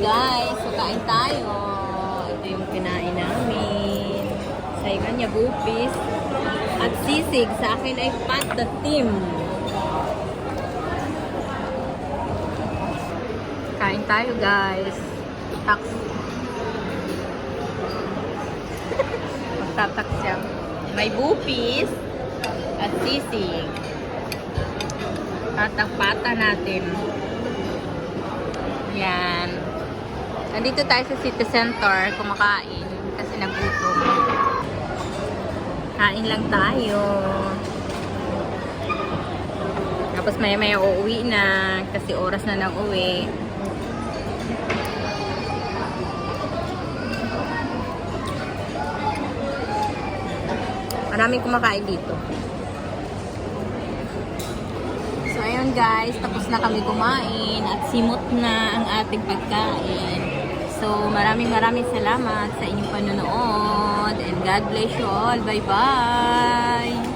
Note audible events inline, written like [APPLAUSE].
guys. So, kain tayo. Ito yung kinain namin. Sa kanya, gupis. At sisig. Sa akin ay pat the team. Kain tayo, guys. Tax. [LAUGHS] Magtatax siya. May gupis at sisig. At ang natin. Yan. Nandito tayo sa city center kumakain kasi nagutom. Kain lang tayo. Tapos maya maya uuwi na kasi oras na nang uwi. Maraming kumakain dito. So, ayun guys, tapos na kami kumain at simot na ang ating pagkain. So, maraming maraming salamat sa inyong panonood and God bless you all. Bye-bye!